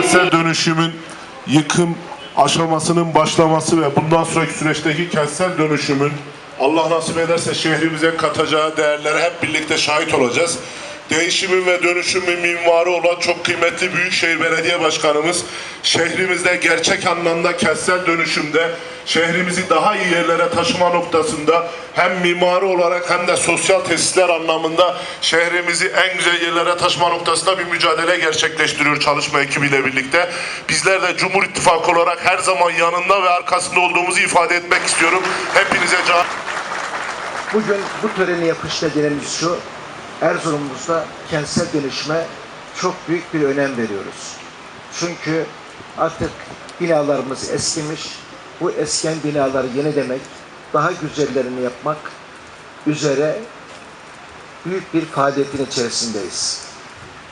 kentsel dönüşümün yıkım aşamasının başlaması ve bundan sonraki süreçteki kentsel dönüşümün Allah nasip ederse şehrimize katacağı değerlere hep birlikte şahit olacağız. Değişimin ve dönüşümün mimarı olan çok kıymetli Büyükşehir Belediye Başkanımız şehrimizde gerçek anlamda kentsel dönüşümde şehrimizi daha iyi yerlere taşıma noktasında hem mimari olarak hem de sosyal tesisler anlamında şehrimizi en güzel yerlere taşıma noktasında bir mücadele gerçekleştiriyor çalışma ekibiyle birlikte. Bizler de Cumhur İttifakı olarak her zaman yanında ve arkasında olduğumuzu ifade etmek istiyorum. Hepinize can Bugün bu töreni yapış nedenimiz şu, Erzurum'umuzda kentsel dönüşüme çok büyük bir önem veriyoruz. Çünkü artık binalarımız eskimiş, bu esken binaları yenilemek, daha güzellerini yapmak üzere büyük bir faaliyetin içerisindeyiz.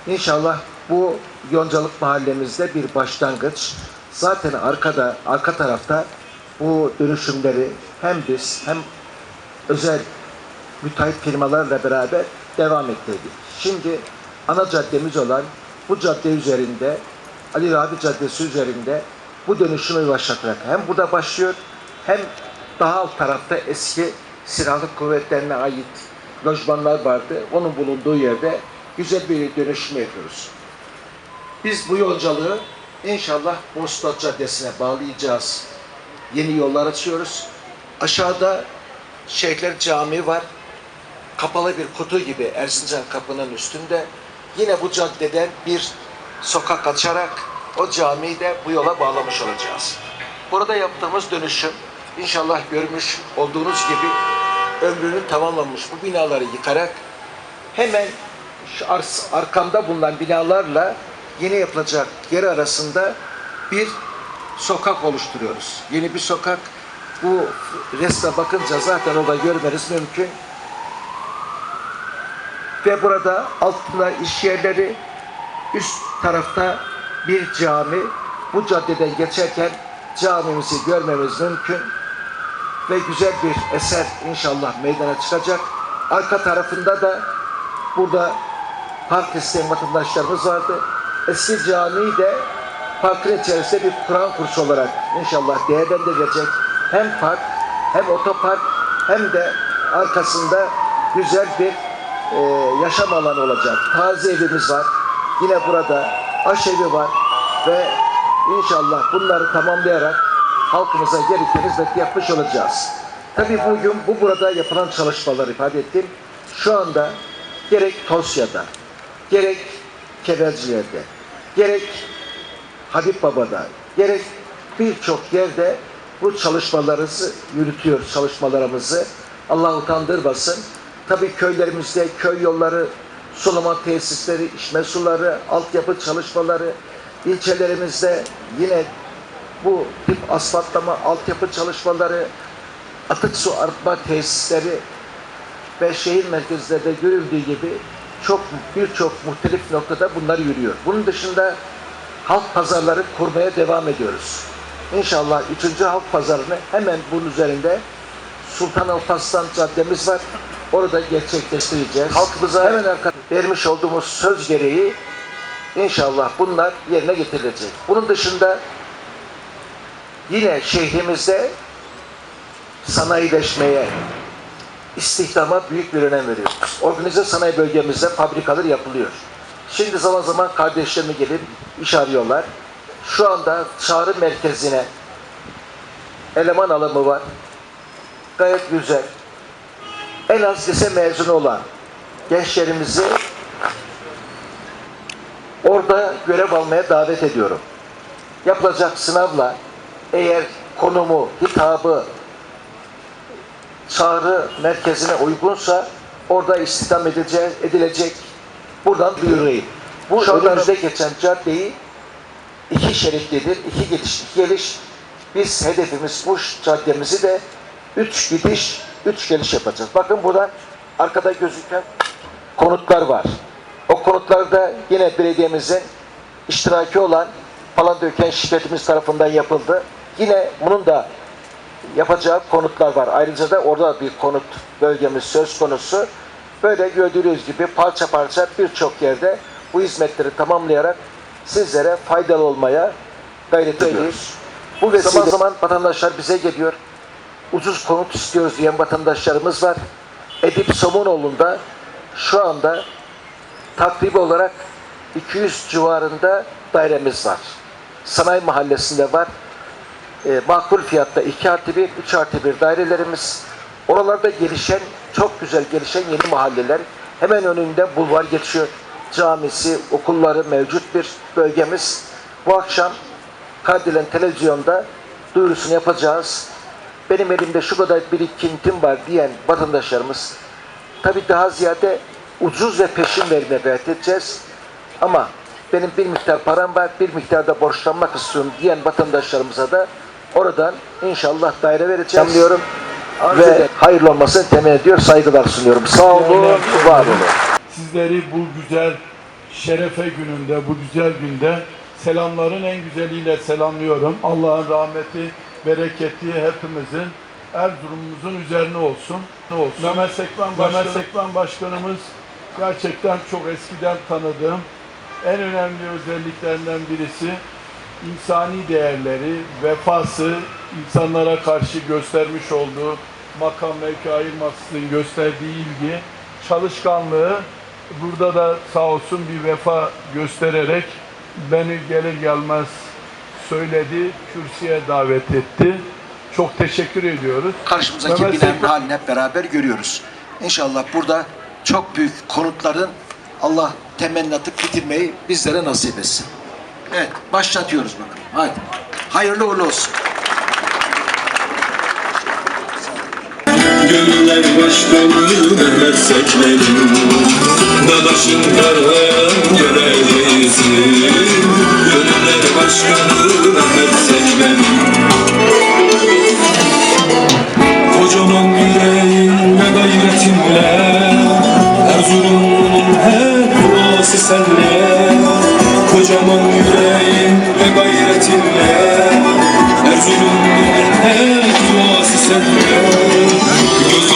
İnşallah bu Yoncalık mahallemizde bir başlangıç. Zaten arkada, arka tarafta bu dönüşümleri hem biz hem özel müteahhit firmalarla beraber devam ettiydik. Şimdi ana caddemiz olan bu cadde üzerinde, Ali Rabi Caddesi üzerinde bu dönüşümü başlatarak hem burada başlıyor hem daha alt tarafta eski silahlı kuvvetlerine ait lojmanlar vardı. Onun bulunduğu yerde güzel bir dönüşüm yapıyoruz. Biz bu yolculuğu inşallah Bostat Caddesi'ne bağlayacağız. Yeni yollar açıyoruz. Aşağıda Şeyhler Camii var. Kapalı bir kutu gibi Erzincan kapının üstünde. Yine bu caddeden bir sokak açarak o camiyi de bu yola bağlamış olacağız. Burada yaptığımız dönüşüm inşallah görmüş olduğunuz gibi ömrünü tamamlamış bu binaları yıkarak hemen şu arkamda bulunan binalarla yeni yapılacak yer arasında bir sokak oluşturuyoruz. Yeni bir sokak. Bu resme bakınca zaten orada görmeniz mümkün. Ve burada altında iş yerleri, üst tarafta bir cami. Bu caddeden geçerken camimizi görmemiz mümkün. Ve güzel bir eser inşallah meydana çıkacak. Arka tarafında da burada park isteyen vatandaşlarımız vardı. Eski camiyi de parkın içerisinde bir Kur'an kursu olarak inşallah değerlendirilecek. Hem park hem otopark hem de arkasında güzel bir e, yaşam alanı olacak. Taze evimiz var. Yine burada aşevi var ve inşallah bunları tamamlayarak halkımıza gereken hizmet yapmış olacağız. Tabii bugün bu burada yapılan çalışmaları ifade ettim. Şu anda gerek Tosya'da, gerek Kemerciler'de, gerek Habib Baba'da, gerek birçok yerde bu çalışmalarımızı yürütüyoruz, çalışmalarımızı. Allah utandırmasın. Tabii köylerimizde köy yolları, sulama tesisleri, içme suları, altyapı çalışmaları, ilçelerimizde yine bu tip asfaltlama, altyapı çalışmaları, atık su arıtma tesisleri ve şehir merkezlerinde görüldüğü gibi çok birçok muhtelif noktada bunlar yürüyor. Bunun dışında halk pazarları kurmaya devam ediyoruz. İnşallah üçüncü halk pazarını hemen bunun üzerinde Sultan Alparslan Caddemiz var. Orada gerçekleştireceğiz. Halkımıza hemen arka vermiş olduğumuz söz gereği inşallah bunlar yerine getirilecek. Bunun dışında yine şehrimizde sanayileşmeye, istihdama büyük bir önem veriyoruz. Organize sanayi bölgemizde fabrikalar yapılıyor. Şimdi zaman zaman kardeşlerimi gelip iş arıyorlar. Şu anda çağrı merkezine eleman alımı var. Gayet güzel. En az lise mezunu olan gençlerimizi orada görev almaya davet ediyorum. Yapılacak sınavla eğer konumu, hitabı, çağrı merkezine uygunsa orada istihdam edilecek, edilecek. Buradan duyurayım. Bu önümüzde geçen caddeyi iki şeritlidir, iki gidiş, iki geliş. Biz hedefimiz bu caddemizi de üç gidiş, üç geliş yapacağız. Bakın burada arkada gözüken konutlar var. O konutlarda yine belediyemizin iştiraki olan Palandöken şirketimiz tarafından yapıldı. Yine bunun da yapacağı konutlar var. Ayrıca da orada bir konut bölgemiz söz konusu. Böyle gördüğünüz gibi parça parça birçok yerde bu hizmetleri tamamlayarak sizlere faydalı olmaya gayret ediyoruz. Bu vesile zaman zaman vatandaşlar bize geliyor. Ucuz konut istiyoruz diyen vatandaşlarımız var. Edip Somunoğlu'nda şu anda takribi olarak 200 civarında dairemiz var. Sanayi mahallesinde var. E, makul fiyatta 2 artı 1, 3 artı 1 dairelerimiz. Oralarda gelişen, çok güzel gelişen yeni mahalleler. Hemen önünde bulvar geçiyor. Camisi, okulları mevcut bir bölgemiz. Bu akşam Kardelen televizyonda duyurusunu yapacağız. Benim elimde şu kadar birikintim var diyen vatandaşlarımız tabii daha ziyade ucuz ve peşin vermeye gayret edeceğiz. Ama benim bir miktar param var, bir miktar da borçlanmak istiyorum diyen vatandaşlarımıza da oradan inşallah daire vereceğim diyorum. Ve hayırlı olmasını temin ediyor, saygılar sunuyorum. Sağ olun, var olun. Sizleri bu güzel şerefe gününde, bu güzel günde selamların en güzeliyle selamlıyorum. Allah'ın rahmeti, bereketi hepimizin Erzurum'umuzun üzerine olsun. Olsun. Mehmet Sekban, Mehmet Sekban Başkanımız gerçekten çok eskiden tanıdığım en önemli özelliklerinden birisi insani değerleri, vefası, insanlara karşı göstermiş olduğu makam mevki ayırmaksızın gösterdiği ilgi, çalışkanlığı burada da sağ olsun bir vefa göstererek beni gelir gelmez söyledi, kürsüye davet etti. Çok teşekkür ediyoruz. karşımızdaki Mehmet binanın Sekban- halini hep beraber görüyoruz. İnşallah burada çok büyük konutların Allah temennatı bitirmeyi bizlere nasip etsin. Evet, başlatıyoruz bakalım. Hadi. Hayırlı uğurlu olsun. Gönüller başkanı Mehmet Sekmen'in Dadaşın parlayan görevlisi Gönüller başkanı senle Kocaman yüreğim ve gayretinle Erzurum'un her duası senle Göz